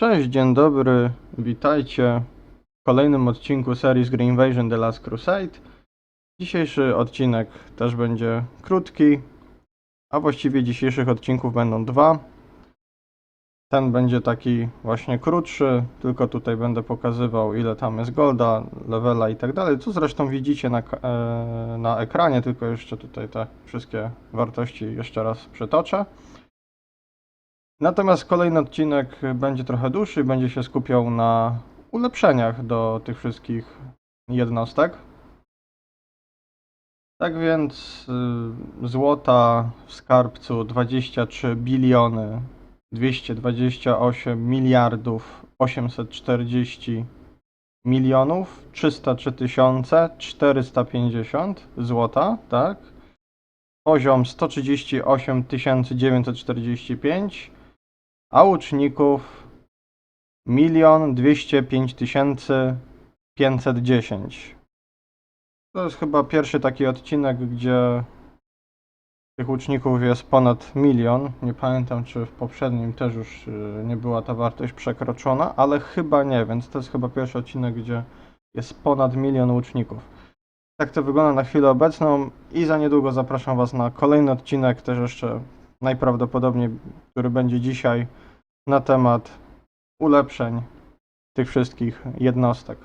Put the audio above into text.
Cześć, dzień dobry, witajcie w kolejnym odcinku serii z Green Invasion The Last Crusade. Dzisiejszy odcinek też będzie krótki, a właściwie dzisiejszych odcinków będą dwa. Ten będzie taki właśnie krótszy, tylko tutaj będę pokazywał ile tam jest golda, levela i tak dalej, co zresztą widzicie na, e, na ekranie, tylko jeszcze tutaj te wszystkie wartości jeszcze raz przytoczę. Natomiast kolejny odcinek będzie trochę dłuższy, będzie się skupiał na ulepszeniach do tych wszystkich jednostek. Tak więc y, złota w skarbcu 23 biliony 228 miliardów 840 milionów 303 tysiące 450 złota, tak? Poziom 138 945 a łuczników 1 205 510. To jest chyba pierwszy taki odcinek, gdzie tych łuczników jest ponad milion. Nie pamiętam, czy w poprzednim też już y, nie była ta wartość przekroczona, ale chyba nie, więc to jest chyba pierwszy odcinek, gdzie jest ponad milion łuczników. Tak to wygląda na chwilę obecną i za niedługo zapraszam Was na kolejny odcinek, też jeszcze najprawdopodobniej, który będzie dzisiaj na temat ulepszeń tych wszystkich jednostek.